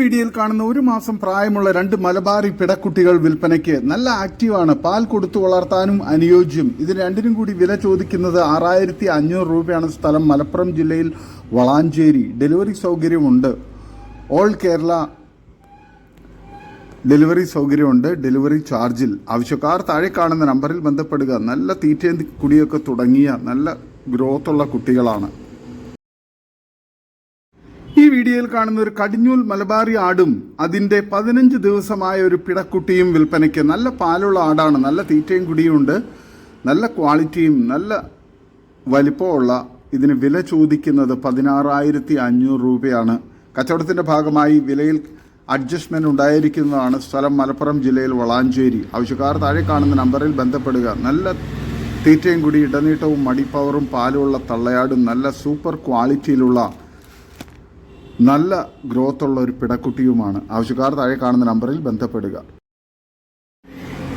വീഡിയോയിൽ കാണുന്ന ഒരു മാസം പ്രായമുള്ള രണ്ട് മലബാറി പിടക്കുട്ടികൾ വിൽപ്പനയ്ക്ക് നല്ല ആക്റ്റീവാണ്. പാൽ കൊടുത്തു വളർത്താനും അനുയോജ്യം. ഇതിന് രണ്ടിനും കൂടി വില ചോദിക്കുന്നത് ആറായിരത്തി അഞ്ഞൂറ് രൂപയാണ്. സ്ഥലം മലപ്പുറം ജില്ലയിൽ വളാഞ്ചേരി. ഡെലിവറി സൗകര്യമുണ്ട്. ഓൾ കേരള ഡെലിവറി സൗകര്യമുണ്ട്. ഡെലിവറി ചാർജിൽ. ആവശ്യക്കാർ താഴെ കാണുന്ന നമ്പറിൽ ബന്ധപ്പെടുക. നല്ല തീറ്റയും കുടിയൊക്കെ തുടങ്ങിയ നല്ല ഗ്രോത്തുള്ള കുട്ടികളാണ്. വീഡിയോയിൽ കാണുന്ന ഒരു കടിഞ്ഞൂൽ മലബാറി ആടും അതിന്റെ പതിനഞ്ച് ദിവസമായ ഒരു പിടക്കുട്ടിയും വിൽപ്പനയ്ക്ക് നല്ല പാലുള്ള ആടാണ്. നല്ല തീറ്റയും കുടിയും ഉണ്ട്. നല്ല ക്വാളിറ്റിയും നല്ല വലിപ്പമുള്ള ഇതിന് വില ചോദിക്കുന്നത് പതിനാറായിരത്തി അഞ്ഞൂറ് രൂപയാണ്. കച്ചവടത്തിന്റെ ഭാഗമായി വിലയിൽ അഡ്ജസ്റ്റ്മെന്റ് ഉണ്ടായിരിക്കുന്നതാണ് സ്ഥലം മലപ്പുറം ജില്ലയിൽ വളാഞ്ചേരി. ആവശ്യക്കാർ താഴെ കാണുന്ന നമ്പറിൽ ബന്ധപ്പെടുക. നല്ല തീറ്റയും കൂടി ഇടനീട്ടവും മടിപ്പവറും പാലുമുള്ള തള്ളയാടും നല്ല സൂപ്പർ ക്വാളിറ്റിയിലുള്ള നല്ല ഗ്രോത്ത് ഉള്ള ഒരു പിടക്കുട്ടിയുമാണ്. ആവശ്യക്കാർ താഴെ കാണുന്ന നമ്പറിൽ ബന്ധപ്പെടുക.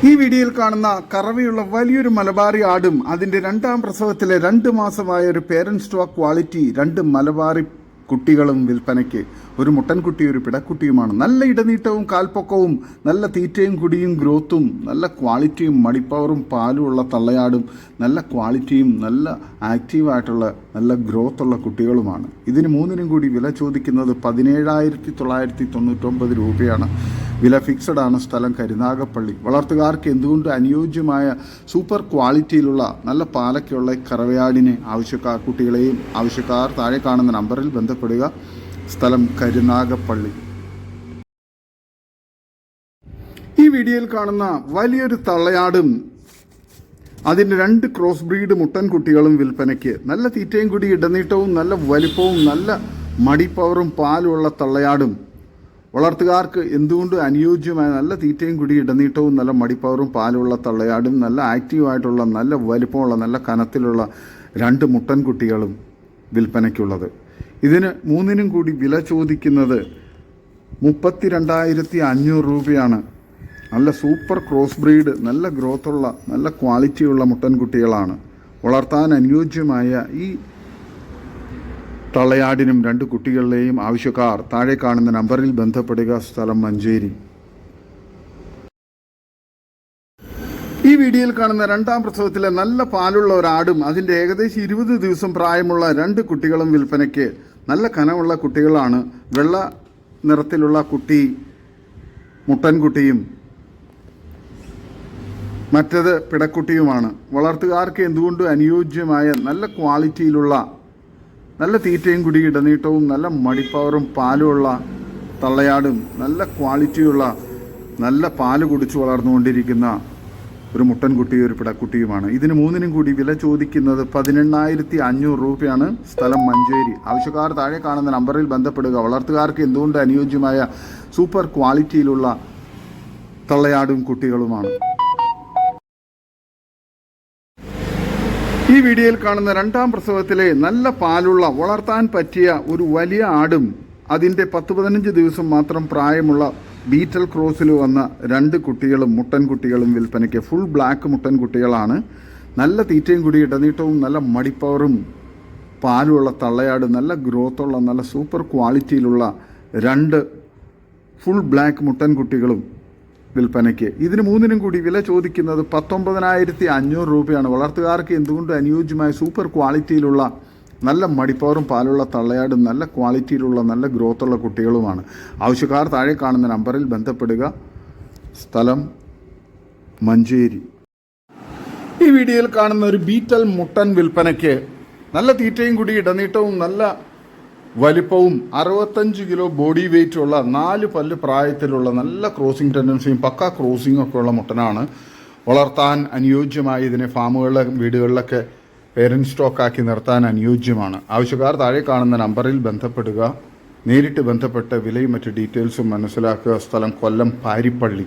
ഈ വീഡിയോയിൽ കാണുന്ന കറവയുള്ള വലിയൊരു മലബാറി ആടും അതിന്റെ രണ്ടാം പ്രസവത്തിലെ രണ്ട് മാസമായ ഒരു പേരന്റ് സ്റ്റോക്ക് ക്വാളിറ്റി രണ്ട് മലബാറി കുട്ടികളും വിൽപ്പനയ്ക്ക്. ഒരു മുട്ടൻകുട്ടി ഒരു പിടക്കുട്ടിയുമാണ്. നല്ല ഇടനീട്ടവും കാൽപ്പൊക്കവും നല്ല തീറ്റയും കുടിയും ഗ്രോത്തും നല്ല ക്വാളിറ്റിയും മടിപ്പവറും പാലും ഉള്ള തള്ളയാടും നല്ല ക്വാളിറ്റിയും നല്ല ആക്റ്റീവായിട്ടുള്ള നല്ല ഗ്രോത്തുള്ള കുട്ടികളുമാണ്. ഇതിന് മൂന്നിനും കൂടി വില ചോദിക്കുന്നത് പതിനേഴായിരത്തി തൊള്ളായിരത്തി തൊണ്ണൂറ്റൊമ്പത് രൂപയാണ്. വില ഫിക്സഡ് ആണ് സ്ഥലം കരുനാഗപ്പള്ളി. വളർത്തുകാർക്ക് എന്തുകൊണ്ട് അനുയോജ്യമായ സൂപ്പർ ക്വാളിറ്റിയിലുള്ള നല്ല പാലൊക്കെയുള്ള കറവയാടിനെ ആവശ്യക്കാർ കുട്ടികളെയും ആവശ്യക്കാർ താഴെ കാണുന്ന നമ്പറിൽ ബന്ധപ്പെടുക സ്ഥലം കരുനാഗപ്പള്ളി. ഈ വീഡിയോയിൽ കാണുന്ന വലിയൊരു തള്ളയാടും അതിന്റെ രണ്ട് ക്രോസ് ബ്രീഡ് മുട്ടൻ കുട്ടികളും വിൽപ്പനയ്ക്ക് നല്ല തീറ്റയും കൂടി ഇടനീട്ടവും നല്ല വലിപ്പവും നല്ല മടിപ്പവറും പാലുമുള്ള തള്ളയാടും. വളർത്തുകാർക്ക് എന്തുകൊണ്ട് അനുയോജ്യമായ നല്ല തീറ്റയും കൂടി ഇടനീട്ടവും നല്ല മടിപ്പവറും പാലുള്ള തള്ളയാടും നല്ല ആക്റ്റീവായിട്ടുള്ള നല്ല വലിപ്പമുള്ള നല്ല കനത്തിലുള്ള രണ്ട് മുട്ടൻ കുട്ടികളും വിൽപ്പനയ്ക്കുള്ളത്. ഇതിന് മൂന്നിനും കൂടി വില ചോദിക്കുന്നത് മുപ്പത്തി രണ്ടായിരത്തി അഞ്ഞൂറ് രൂപയാണ്. നല്ല സൂപ്പർ ക്രോസ് ബ്രീഡ് നല്ല ഗ്രോത്തുള്ള നല്ല ക്വാളിറ്റിയുള്ള മുട്ടൻകുട്ടികളാണ്. വളർത്താൻ അനുയോജ്യമായ ഈ തള്ളയാടിനും രണ്ട് കുട്ടികളിലെയും ആവശ്യക്കാർ താഴെ കാണുന്ന നമ്പറിൽ ബന്ധപ്പെടുക. സ്ഥലം മഞ്ചേരി. ഈ വീഡിയോയിൽ കാണുന്ന രണ്ടാം പ്രസവത്തിലെ നല്ല പാലുള്ള ഒരാടും അതിന്റെ ഏകദേശം ഇരുപത് ദിവസം പ്രായമുള്ള രണ്ട് കുട്ടികളും വിൽപ്പനയ്ക്ക് നല്ല കനമുള്ള കുട്ടികളാണ്. വെള്ള നിറത്തിലുള്ള കുട്ടി മുട്ടൻകുട്ടിയും മറ്റത് പിടക്കുട്ടിയുമാണ്. വളർത്തുകാർക്ക് എന്തുകൊണ്ടും അനുയോജ്യമായ നല്ല ക്വാളിറ്റിയിലുള്ള നല്ല തീറ്റയും കുടി ഇടനീട്ടവും നല്ല മടിപ്പവറും പാലുമുള്ള തള്ളയാടും നല്ല ക്വാളിറ്റിയുള്ള നല്ല പാൽ കുടിച്ചു വളർന്നുകൊണ്ടിരിക്കുന്ന ഒരു മുട്ടൻകുട്ടി ഒരു പിടക്കുട്ടിയുമാണ്. ഇതിന് മൂന്നിനും കൂടി വില ചോദിക്കുന്നത് പതിനെണ്ണായിരത്തി അഞ്ഞൂറ് രൂപയാണ്. സ്ഥലം മഞ്ചേരി. ആവശ്യക്കാർ താഴെ കാണുന്ന നമ്പറിൽ ബന്ധപ്പെടുക. വളർത്തുകാർക്ക് എന്തുകൊണ്ട് അനുയോജ്യമായ സൂപ്പർ ക്വാളിറ്റിയിലുള്ള തള്ളയാടും കുട്ടികളുമാണ്. ഈ വീഡിയോയിൽ കാണുന്ന രണ്ടാം പ്രസവത്തിലെ നല്ല പാലുള്ള വളർത്താൻ പറ്റിയ ഒരു വലിയ ആടും അതിന്റെ പത്ത് പതിനഞ്ച് ദിവസം മാത്രം പ്രായമുള്ള ബീറ്റൽ ക്രോസിൽ വന്ന രണ്ട് കുട്ടികളും മുട്ടൻ കുട്ടികളും വിൽപ്പനയ്ക്ക് ഫുൾ ബ്ലാക്ക് മുട്ടൻ കുട്ടികളാണ്. നല്ല തീറ്റയും കൂടി ഇടനീട്ടവും നല്ല മടിപ്പവറും പാലുള്ള തള്ളയാട് നല്ല ഗ്രോത്തുള്ള നല്ല സൂപ്പർ ക്വാളിറ്റിയിലുള്ള രണ്ട് ഫുൾ ബ്ലാക്ക് മുട്ടൻ കുട്ടികളും വിൽപ്പനയ്ക്ക്. ഇതിന് മൂന്നിനും കൂടി വില ചോദിക്കുന്നത് പത്തൊമ്പതിനായിരത്തി അഞ്ഞൂറ് രൂപയാണ്. വളർത്തുകാർക്ക് എന്തുകൊണ്ട് അനുയോജ്യമായ സൂപ്പർ ക്വാളിറ്റിയിലുള്ള നല്ല മടിപ്പവറും പാലുള്ള തള്ളയാടും നല്ല ക്വാളിറ്റിയിലുള്ള നല്ല ഗ്രോത്തുള്ള കുട്ടികളുമാണ്. ആവശ്യക്കാർ താഴെ കാണുന്ന നമ്പറിൽ ബന്ധപ്പെടുക. സ്ഥലം മഞ്ചേരി. ഈ വീഡിയോയിൽ കാണുന്ന ഒരു ബീറ്റൽ മുട്ടൻ വിൽപ്പനയ്ക്ക് നല്ല തീറ്റയും കൂടി ഇടനീട്ടവും നല്ല വലിപ്പവും അറുപത്തഞ്ച് കിലോ ബോഡി വെയിറ്റ് ഉള്ള നാല് പല്ല് പ്രായത്തിലുള്ള നല്ല ക്രോസിംഗ് ടെൻഡൻസിയും പക്ക ക്രോസിംഗ് ഒക്കെ ഉള്ള മുട്ടനാണ് വളർത്താൻ അനുയോജ്യമായ ഇതിനെ ഫാമുകളിലെ വീടുകളിലൊക്കെ പേരന്റ് സ്റ്റോക്കാക്കി നിർത്താൻ അനുയോജ്യമാണ്. ആവശ്യക്കാർ താഴെ കാണുന്ന നമ്പറിൽ ബന്ധപ്പെടുക നേരിട്ട് ബന്ധപ്പെട്ട് വിലയും മറ്റ് ഡീറ്റെയിൽസും മനസ്സിലാക്കുക. സ്ഥലം കൊല്ലം പാരിപ്പള്ളി.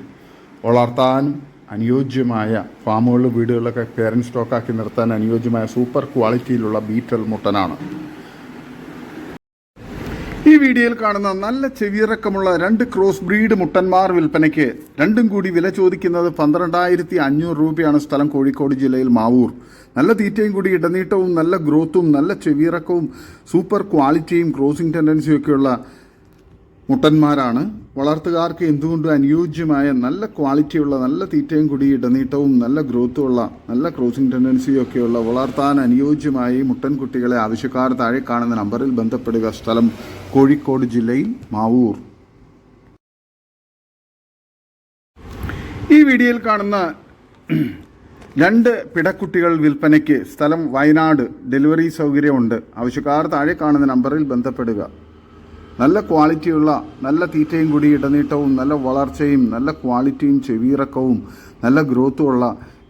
വളർത്താനും അനുയോജ്യമായ ഫാമുകളിൽ വീടുകളിലൊക്കെ പേരന്റ് സ്റ്റോക്കാക്കി നിർത്താൻ അനുയോജ്യമായ സൂപ്പർ ക്വാളിറ്റിയിലുള്ള ബീറ്റൽ മുട്ടനാണ്. ഈ വീഡിയോയിൽ കാണുന്ന നല്ല ചെവിയിറക്കമുള്ള രണ്ട് ക്രോസ് ബ്രീഡ് മുട്ടന്മാർ വിൽപ്പനയ്ക്ക് രണ്ടും കൂടി വില ചോദിക്കുന്നത് പന്ത്രണ്ടായിരത്തി അഞ്ഞൂറ് രൂപയാണ് സ്ഥലം കോഴിക്കോട് ജില്ലയിൽ മാവൂർ. നല്ല തീറ്റയും കൂടി ഇടനീട്ടവും നല്ല ഗ്രോത്തും നല്ല ചെവിയിറക്കവും സൂപ്പർ ക്വാളിറ്റിയും ക്രോസിംഗ് ടെൻഡൻസിയും ഒക്കെയുള്ള മുട്ടന്മാരാണ്. വളർത്തുകാർക്ക് എന്തുകൊണ്ടും അനുയോജ്യമായ നല്ല ക്വാളിറ്റിയുള്ള നല്ല തീറ്റയും കൂടി ഇടനീട്ടവും നല്ല ഗ്രോത്തുമുള്ള നല്ല ക്രോസിംഗ് ടെൻഡൻസിയും ഒക്കെയുള്ള വളർത്താൻ അനുയോജ്യമായ മുട്ടൻ കുട്ടികളെ ആവശ്യക്കാർ താഴെ കാണുന്ന നമ്പറിൽ ബന്ധപ്പെടുക. സ്ഥലം കോഴിക്കോട് ജില്ലയിൽ മാവൂർ. ഈ വീഡിയോയിൽ കാണുന്ന രണ്ട് പിടക്കുട്ടികൾ വിൽപ്പനയ്ക്ക് സ്ഥലം വയനാട് ഡെലിവറി സൗകര്യമുണ്ട്. ആവശ്യക്കാർ താഴെ കാണുന്ന നമ്പറിൽ ബന്ധപ്പെടുക. നല്ല ക്വാളിറ്റിയുള്ള നല്ല തീറ്റയും കൂടി ഇടനീട്ടവും നല്ല വളർച്ചയും നല്ല ക്വാളിറ്റിയും ചെവിയിറക്കവും നല്ല ഗ്രോത്തുമുള്ള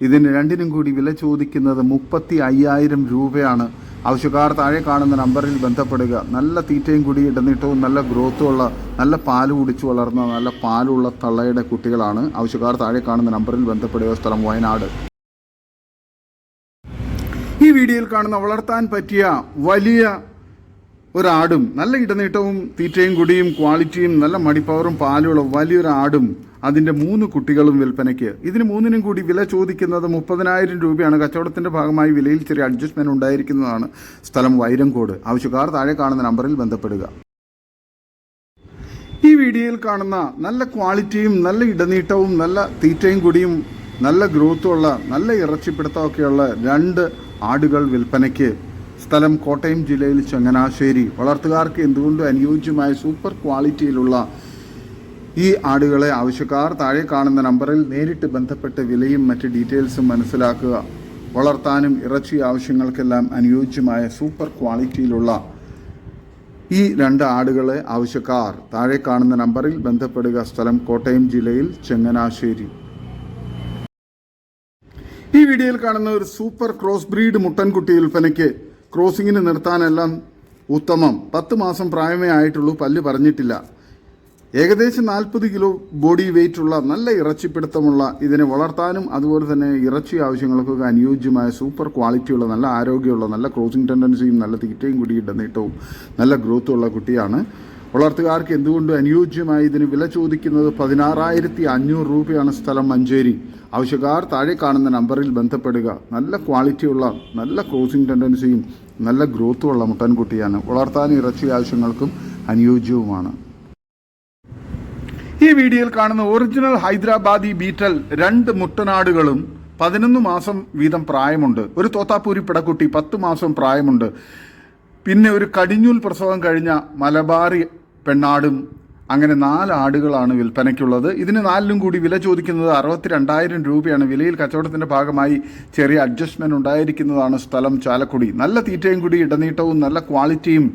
ഇതിന് രണ്ടിനും കൂടി വില ചോദിക്കുന്നത് മുപ്പത്തി അയ്യായിരം രൂപയാണ്. ആവശ്യക്കാർ താഴെ കാണുന്ന നമ്പറിൽ ബന്ധപ്പെടുക. നല്ല തീറ്റയും കൂടി ഇടനീട്ടവും നല്ല ഗ്രോത്തുമുള്ള നല്ല പാൽ കുടിച്ചു വളർന്ന നല്ല പാലുള്ള തള്ളയുടെ കുട്ടികളാണ്. ആവശ്യക്കാർ താഴെ കാണുന്ന നമ്പറിൽ ബന്ധപ്പെടുക. സ്ഥലം വയനാട്. ഈ വീഡിയോയിൽ കാണുന്ന വളർത്താൻ പറ്റിയ വലിയ ഒരാടും നല്ല ഇടനീട്ടവും തീറ്റയും കുടിയും ക്വാളിറ്റിയും നല്ല മടിപ്പവറും പാലുള്ള വലിയൊരു ആടും അതിന്റെ മൂന്ന് കുട്ടികളും വിൽപ്പനയ്ക്ക്. ഇതിന് മൂന്നിനും കൂടി വില ചോദിക്കുന്നത് മുപ്പതിനായിരം രൂപയാണ്. കച്ചവടത്തിന്റെ ഭാഗമായി വിലയിൽ ചെറിയ അഡ്ജസ്റ്റ്മെന്റ് ഉണ്ടായിരിക്കുന്നതാണ് സ്ഥലം വൈരങ്കോട് ആവശ്യക്കാർ താഴെ കാണുന്ന നമ്പറിൽ ബന്ധപ്പെടുക. ഈ വീഡിയോയിൽ കാണുന്ന നല്ല ക്വാളിറ്റിയും നല്ല ഇടനീട്ടവും നല്ല തീറ്റയും കുടിയും നല്ല ഗ്രോത്തുള്ള നല്ല ഇറച്ചിപ്പിടുത്തമൊക്കെയുള്ള രണ്ട് ആടുകൾ വിൽപ്പനയ്ക്ക് സ്ഥലം കോട്ടയം ജില്ലയിൽ ചങ്ങനാശ്ശേരി. വളർത്തുകാർക്ക് എന്തുകൊണ്ടും അനുയോജ്യമായ സൂപ്പർ ക്വാളിറ്റിയിലുള്ള ഈ ആടുകളെ ആവശ്യക്കാർ താഴെ കാണുന്ന നമ്പറിൽ നേരിട്ട് ബന്ധപ്പെട്ട് വിലയും മറ്റ് ഡീറ്റെയിൽസും മനസ്സിലാക്കുക. വളർത്താനും ഇറച്ചി ആവശ്യങ്ങൾക്കെല്ലാം അനുയോജ്യമായ സൂപ്പർ ക്വാളിറ്റിയിലുള്ള ഈ രണ്ട് ആടുകളെ ആവശ്യക്കാർ താഴെ കാണുന്ന നമ്പറിൽ ബന്ധപ്പെടുക. സ്ഥലം കോട്ടയം ജില്ലയിൽ ചെങ്ങനാശ്ശേരി. ഈ വീഡിയോയിൽ കാണുന്ന ഒരു സൂപ്പർ ക്രോസ് ബ്രീഡ് മുട്ടൻകുട്ടി വിൽപ്പനയ്ക്ക് ക്രോസിങ്ങിന് നിർത്താനെല്ലാം ഉത്തമം. പത്ത് മാസം പ്രായമേ ആയിട്ടുള്ളൂ പല്ല് പറഞ്ഞിട്ടില്ല. ഏകദേശം നാൽപ്പത് കിലോ ബോഡി വെയിറ്റുള്ള നല്ല ഇറച്ചിപ്പിടുത്തമുള്ള ഇതിനെ വളർത്താനും അതുപോലെ തന്നെ ഇറച്ചി ആവശ്യങ്ങൾക്കൊക്കെ അനുയോജ്യമായ സൂപ്പർ ക്വാളിറ്റിയുള്ള നല്ല ആരോഗ്യമുള്ള നല്ല ക്രോസിംഗ് ടെൻഡൻസിയും നല്ല തീറ്റയും കൂടി ഇടനീട്ടവും നല്ല ഗ്രോത്തുള്ള കുട്ടിയാണ് വളർത്തുകാർക്ക് എന്തുകൊണ്ടും അനുയോജ്യമായി ഇതിന് വില ചോദിക്കുന്നത് പതിനാറായിരത്തി അഞ്ഞൂറ് രൂപയാണ് സ്ഥലം മഞ്ചേരി. ആവശ്യക്കാർ താഴെ കാണുന്ന നമ്പറിൽ ബന്ധപ്പെടുക. നല്ല ക്വാളിറ്റിയുള്ള നല്ല ക്രോസിംഗ് ടെൻഡൻസിയും നല്ല ഗ്രോത്തുമുള്ള മുട്ടൻകുട്ടിയാണ്. വളർത്താൻ ഇറച്ചി ആവശ്യങ്ങൾക്കും അനുയോജ്യവുമാണ്. ഈ വീഡിയോയിൽ കാണുന്ന ഒറിജിനൽ ഹൈദരാബാദി ബീറ്റൽ രണ്ട് മുട്ടനാടുകളും പതിനൊന്ന് മാസം വീതം പ്രായമുണ്ട്. ഒരു തോത്താപ്പൂരി പിടക്കുട്ടി പത്ത് മാസം പ്രായമുണ്ട്. പിന്നെ ഒരു കടിഞ്ഞൂൽ പ്രസവം കഴിഞ്ഞ മലബാറി പെണ്ണാടും. അങ്ങനെ നാല് ആടുകളാണ് വിൽപ്പനയ്ക്കുള്ളത്. ഇതിന് നാലിലും കൂടി വില ചോദിക്കുന്നത് അറുപത്തി രണ്ടായിരം രൂപയാണ്. വിലയിൽ കച്ചവടത്തിന്റെ ഭാഗമായി ചെറിയ അഡ്ജസ്റ്റ്മെന്റ് ഉണ്ടായിരിക്കുന്നതാണ് സ്ഥലം ചാലക്കുടി. നല്ല തീറ്റയും കൂടി ഇടനീട്ടവും നല്ല ക്വാളിറ്റിയും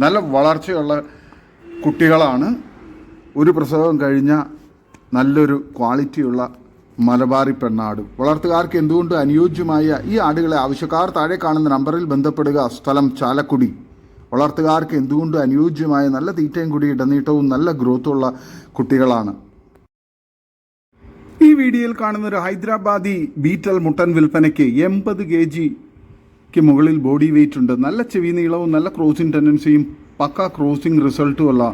നല്ല വളർച്ചയുള്ള കുട്ടികളാണ് ഒരു പ്രസവം കഴിഞ്ഞ നല്ലൊരു ക്വാളിറ്റിയുള്ള മലബാറി പെണ്ണാട്. വളർത്തുകാർക്ക് എന്തുകൊണ്ട് അനുയോജ്യമായ ഈ ആടുകളെ ആവശ്യക്കാർ താഴെ കാണുന്ന നമ്പറിൽ ബന്ധപ്പെടുക? സ്ഥലം ചാലക്കുടി. വളർത്തുകാർക്ക് എന്തുകൊണ്ടും അനുയോജ്യമായ നല്ല തീറ്റയും കൂടി ഇടനീട്ടവും നല്ല ഗ്രോത്തുള്ള കുട്ടികളാണ്? ഈ വീഡിയോയിൽ കാണുന്ന ഒരു ഹൈദരാബാദി ബീറ്റൽ മുട്ടൻ വിൽപ്പനയ്ക്ക് എൺപത് കെ ജിക്ക് മുകളിൽ ബോഡി വെയിറ്റ് ഉണ്ട്. നല്ല ചെവി നീളവും നല്ല ക്രോസിംഗ് ടെൻഡൻസിയും പക്ക ക്രോസിംഗ് റിസൾട്ടുമുള്ള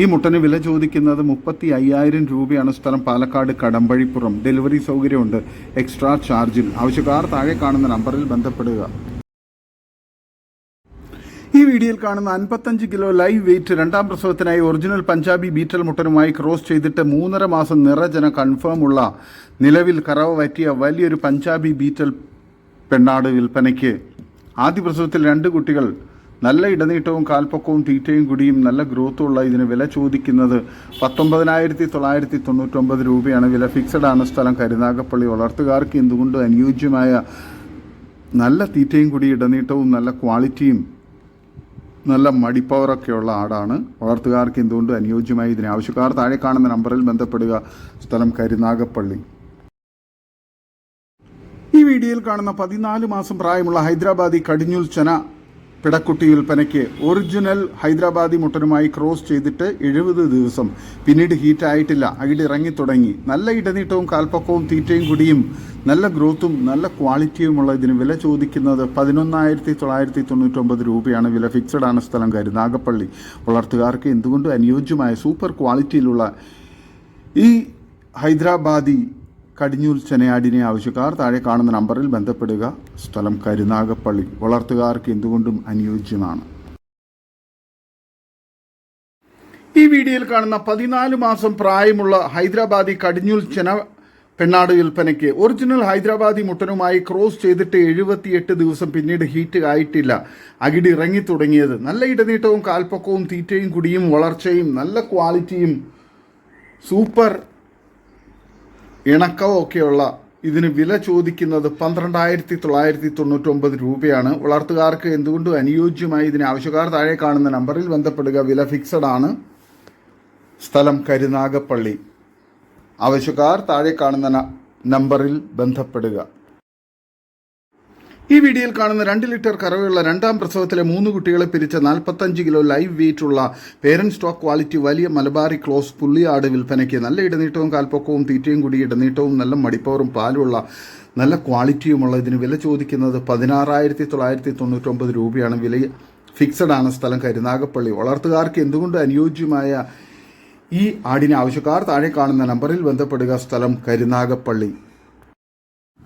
ഈ മുട്ടന് വില ചോദിക്കുന്നത് മുപ്പത്തി അയ്യായിരം രൂപയാണ് സ്ഥലം. പാലക്കാട് കടമ്പഴിപ്പുറം. ഡെലിവറി സൗകര്യമുണ്ട്. എക്സ്ട്രാ ചാർജിൽ. ആവശ്യക്കാർ താഴെ കാണുന്ന നമ്പറിൽ ബന്ധപ്പെടുക. ഈ വീഡിയോയിൽ കാണുന്ന അൻപത്തഞ്ച് കിലോ ലൈവ് വെയിറ്റ് രണ്ടാം പ്രസവത്തിനായി ഒറിജിനൽ പഞ്ചാബി ബീറ്റൽ മുട്ടനുമായി ക്രോസ് ചെയ്തിട്ട് മൂന്നര മാസം നിറജന കൺഫേം ഉള്ള നിലവിൽ കറവ പറ്റിയ വലിയൊരു പഞ്ചാബി ബീറ്റൽ പെണ്ണാട് വിൽപ്പനയ്ക്ക്. ആദ്യ പ്രസവത്തിൽ രണ്ട് കുട്ടികൾ നല്ല ഇടനീട്ടവും കാൽപ്പൊക്കവും തീറ്റയും കുടിയും നല്ല ഗ്രോത്തും ഉള്ള ഇതിന് വില ചോദിക്കുന്നത് പത്തൊമ്പതിനായിരത്തി തൊള്ളായിരത്തി തൊണ്ണൂറ്റൊമ്പത് രൂപയാണ്. വില ഫിക്സഡ് ആണ് സ്ഥലം കരുനാഗപ്പള്ളി. വളർത്തുകാർക്ക് എന്തുകൊണ്ട് അനുയോജ്യമായ നല്ല തീറ്റയും കൂടി ഇടനീട്ടവും നല്ല ക്വാളിറ്റിയും നല്ല മടിപ്പവറൊക്കെയുള്ള ആടാണ്. വളർത്തുകാർക്ക് എന്തുകൊണ്ടും അനുയോജ്യമായി ഇതിന് ആവശ്യക്കാർ താഴെ കാണുന്ന നമ്പറിൽ ബന്ധപ്പെടുക. സ്ഥലം കരുനാഗപ്പള്ളി ഈ വീഡിയോയിൽ കാണുന്ന പതിനാല് മാസം പ്രായമുള്ള ഹൈദരാബാദി കടിഞ്ഞുൽ ചന പിടക്കുട്ടി വിൽപ്പനയ്ക്ക് ഒറിജിനൽ ഹൈദരാബാദി മുട്ടനുമായി ക്രോസ് ചെയ്തിട്ട് എഴുപത് ദിവസം. പിന്നീട് ഹീറ്റ് ആയിട്ടില്ല. അകിട് ഇറങ്ങി തുടങ്ങി. നല്ല ഇടനീട്ടവും കാൽപ്പക്കവും തീറ്റയും കുടിയും നല്ല ഗ്രോത്തും നല്ല ക്വാളിറ്റിയുമുള്ള ഇതിന് വില ചോദിക്കുന്നത് പതിനൊന്നായിരത്തി തൊള്ളായിരത്തി തൊണ്ണൂറ്റൊമ്പത് രൂപയാണ്. വില ഫിക്സഡ് ആണ് സ്ഥലം കരുനാഗപ്പള്ളി വളർത്തുകാർക്ക് എന്തുകൊണ്ടും അനുയോജ്യമായ സൂപ്പർ ക്വാളിറ്റിയിലുള്ള ഈ ഹൈദരാബാദി കടിഞ്ഞൂൽ ചെനയാടിനെ ആവശ്യക്കാർ താഴെ കാണുന്ന നമ്പറിൽ ബന്ധപ്പെടുക. സ്ഥലം കരുനാഗപ്പള്ളി. വളർത്തുകാർക്ക് എന്തുകൊണ്ടും അനുയോജ്യമാണ്. ഈ വീഡിയോയിൽ കാണുന്ന പതിനാല് മാസം പ്രായമുള്ള ഹൈദരാബാദി കടിഞ്ഞൂൽ ചെന പെണ്ണാട് വിൽപ്പനയ്ക്ക് ഒറിജിനൽ ഹൈദരാബാദി മുട്ടനുമായി ക്രോസ് ചെയ്തിട്ട് എഴുപത്തിയെട്ട് ദിവസം പിന്നീട് ഹീറ്റ് ആയിട്ടില്ല. അകിടി ഇറങ്ങി തുടങ്ങിയത്. നല്ല ഇടനീട്ടവും കാൽപ്പക്കവും തീറ്റയും കുടിയും വളർച്ചയും നല്ല ക്വാളിറ്റിയും സൂപ്പർ ഇണക്കവും ഒക്കെയുള്ള ഇതിന് വില ചോദിക്കുന്നത് പന്ത്രണ്ടായിരത്തി തൊള്ളായിരത്തി തൊണ്ണൂറ്റൊമ്പത് രൂപയാണ്. വളർത്തുകാർക്ക് എന്തുകൊണ്ടും അനുയോജ്യമായി ഇതിന് ആവശ്യക്കാർ താഴെ കാണുന്ന നമ്പറിൽ ബന്ധപ്പെടുക? വില ഫിക്സഡ് ആണ്. സ്ഥലം കരുനാഗപ്പള്ളി. ആവശ്യക്കാർ താഴെ കാണുന്ന നമ്പറിൽ ബന്ധപ്പെടുക. ഈ വീഡിയോയിൽ കാണുന്ന രണ്ട് ലിറ്റർ കറവയുള്ള രണ്ടാം പ്രസവത്തിലെ മൂന്ന് കുട്ടികളെ പിരിച്ച നാൽപ്പത്തഞ്ച് കിലോ ലൈവ് വെയിറ്റ് ഉള്ള പേരന്റ് സ്റ്റോക്ക് ക്വാളിറ്റി വലിയ മലബാറി ക്ലോസ് പുള്ളിയാട് വിൽപ്പനയ്ക്ക് നല്ല ഇടനീട്ടവും കാൽപ്പൊക്കവും തീറ്റയും കൂടി ഇടനീട്ടവും നല്ല മടിപ്പവറും പാലുമുള്ള നല്ല ക്വാളിറ്റിയുമുള്ള ഇതിന് വില ചോദിക്കുന്നത് പതിനാറായിരത്തി തൊള്ളായിരത്തി തൊണ്ണൂറ്റൊമ്പത് രൂപയാണ്. വില ഫിക്സഡ് ആണ് സ്ഥലം കരുനാഗപ്പള്ളി. വളർത്തുകാർക്ക് എന്തുകൊണ്ട് അനുയോജ്യമായ ഈ ആടിന് ആവശ്യക്കാർ താഴെ കാണുന്ന നമ്പറിൽ ബന്ധപ്പെടുക സ്ഥലം കരുനാഗപ്പള്ളി.